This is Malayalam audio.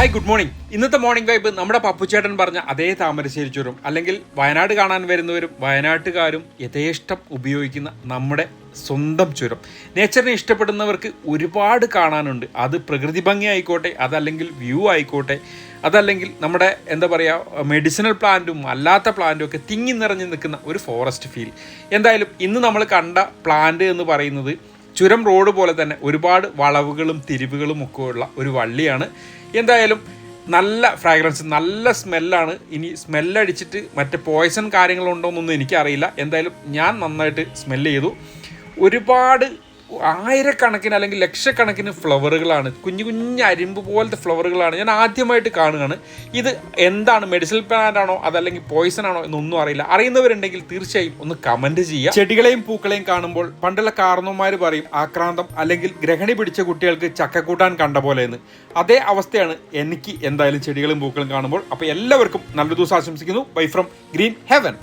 ഹായ് ഗുഡ് മോർണിംഗ് ഇന്നത്തെ മോർണിംഗ് വൈബ് നമ്മുടെ പപ്പുച്ചേട്ടൻ പറഞ്ഞ അതേ താമരശ്ശേരി ചുരം അല്ലെങ്കിൽ വയനാട് കാണാൻ വരുന്നവരും വയനാട്ടുകാരും യഥേഷ്ടം ഉപയോഗിക്കുന്ന നമ്മുടെ സ്വന്തം ചുരം. നേച്ചറിനെ ഇഷ്ടപ്പെടുന്നവർക്ക് ഒരുപാട് കാണാനുണ്ട്. അത് പ്രകൃതി ഭംഗി ആയിക്കോട്ടെ അതല്ലെങ്കിൽ വ്യൂ ആയിക്കോട്ടെ അതല്ലെങ്കിൽ നമ്മുടെ എന്താ പറയുക മെഡിസിനൽ പ്ലാന്റും അല്ലാത്ത പ്ലാന്റും ഒക്കെ തിങ്ങി നിറഞ്ഞു നിൽക്കുന്ന ഒരു ഫോറസ്റ്റ് ഫീൽ എന്തായാലും ഇന്ന് നമ്മൾ കണ്ട പ്ലാന്റ് എന്ന് പറയുന്നത് ചുരം റോഡ് പോലെ തന്നെ ഒരുപാട് വളവുകളും തിരിവുകളും ഒക്കെ ഉള്ള ഒരു വള്ളിയാണ്. എന്തായാലും നല്ല ഫ്രാഗ്രൻസ് നല്ല സ്മെല്ലാണ് ഇനി സ്മെല്ലടിച്ചിട്ട് മറ്റേ പോയ്സൺ കാര്യങ്ങളുണ്ടോയെന്നൊന്നും എനിക്കറിയില്ല. എന്തായാലും ഞാൻ നന്നായിട്ട് സ്മെല്ല് ചെയ്തു. ഒരുപാട് ആയിരക്കണക്കിന് അല്ലെങ്കിൽ ലക്ഷക്കണക്കിന് ഫ്ലവറുകളാണ്. കുഞ്ഞു കുഞ്ഞു അരിമ്പ് പോലത്തെ ഫ്ലവറുകളാണ് ഞാൻ ആദ്യമായിട്ട് കാണുകയാണ്. ഇത് എന്താണ്? മെഡിസിനൽ പ്ലാന്റ് ആണോ അതല്ലെങ്കിൽ പോയിസൺ ആണോ? എന്നൊന്നും അറിയില്ല. അറിയുന്നവരുണ്ടെങ്കിൽ തീർച്ചയായും ഒന്ന് കമന്റ് ചെയ്യുക. ചെടികളെയും പൂക്കളെയും കാണുമ്പോൾ പണ്ടുള്ള കാരണവന്മാർ പറയും ആക്രാന്തം അല്ലെങ്കിൽ ഗ്രഹണി പിടിച്ച കുട്ടികൾക്ക് ചക്കക്കൂട്ടാൻ കണ്ട പോലെ എന്ന് അതേ അവസ്ഥയാണ് എനിക്ക് എന്തായാലും ചെടികളും പൂക്കളും കാണുമ്പോൾ. അപ്പോൾ എല്ലാവർക്കും നല്ലൊരു ദിവസം ആശംസിക്കുന്നു. Bye from green heaven